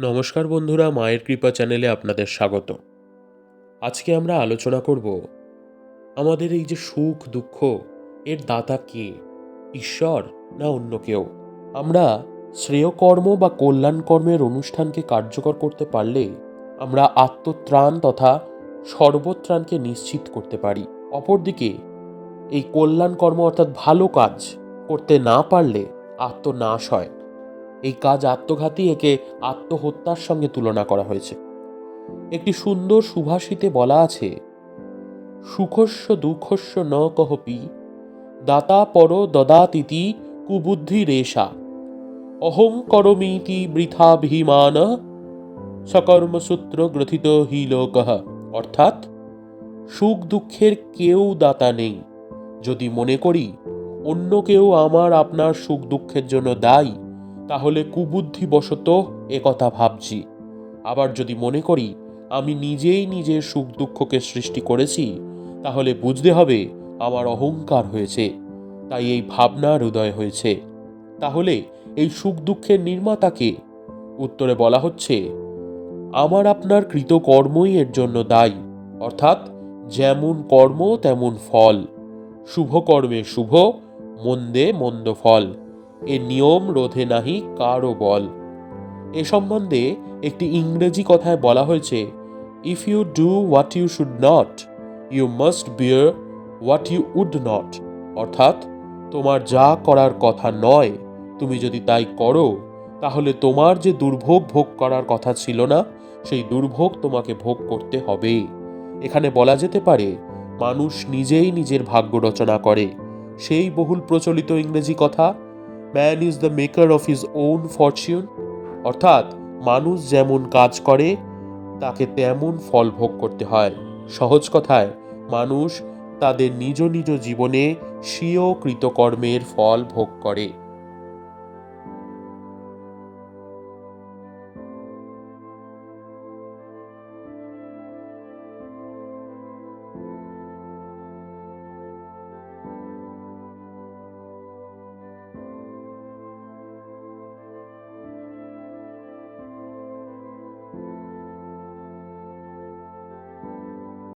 নমস্কার বন্ধুরা, মায়ের কৃপা চ্যানেলে আপনাদের স্বাগত। আজকে আমরা আলোচনা করব, আমাদের এই যে সুখ, দুঃখ, এর দাতা কে? ঈশ্বর না অন্য কেউ? আমরা শ্রেয়কর্ম বা কল্যাণ কর্মের অনুষ্ঠানকে কার্যকর করতে পারলে আমরা আত্মত্রাণ তথা সর্বত্রাণকে নিশ্চিত করতে পারি। অপরদিকে, এই কল্যাণ কর্ম অর্থাৎ ভালো কাজ করতে না পারলে আত্মনাশ হয়। এই কাজ আত্মঘাতী একে আত্মহত্যার সঙ্গে তুলনা করা হয়েছে। একটি সুন্দর সুভাষিতে বলা আছে, সুখস্য দুঃখস্য ন কহপি, দাতা পর দদাতিতি কুবুদ্ধি রেশা, অহং করমিতি বৃথাভিমান সকর্মসূত্র গ্রথিত হি লোকঃ। অর্থাৎ, সুখ দুঃখের কেউ দাতা নেই। যদি মনে করি, অন্য কেউ আমার আপনার সুখ দুঃখের জন্য দায়ী তাহলে কুবুদ্ধিবশত একথা ভাবছি। আবার যদি মনে করি আমি নিজেই নিজের সুখ দুঃখকে সৃষ্টি করেছি, তাহলে বুঝতে হবে আমার অহংকার হয়েছে, তাই এই ভাবনার উদয় হয়েছে। তাহলে এই সুখ দুঃখের নির্মাতাকে? উত্তরে বলা হচ্ছে, আমার আপনার কৃতকর্মই এর জন্য দায়ী, অর্থাৎ যেমন কর্ম তেমন ফল। শুভ কর্মে শুভ, মন্দে মন্দ ফল। এ নিয়ম রোধে নাহি কারও বল। এ সম্বন্ধে একটি ইংরেজি কথায় বলা হয়েছে if you do what you should not you must bear what you would not অর্থাৎ, তোমার যা করার কথা নয়, তুমি যদি তাই করো, তাহলে তোমার যে দুর্ভোগ ভোগ করার কথা ছিল না, সেই দুর্ভোগ তোমাকে ভোগ করতে হবে। এখানে বলা যেতে পারে, মানুষ নিজেই নিজের ভাগ্য রচনা করে। সেই বহুল প্রচলিত ইংরেজি কথা man is the maker of his own fortune অর্থাৎ, মানুষ যেমন কাজ করে, তাকে তেমন ফল ভোগ করতে হয়। সহজ কথায়, মানুষ তাদের নিজ নিজ জীবনে স্বীয় কৃতকর্মের ফল ভোগ করে।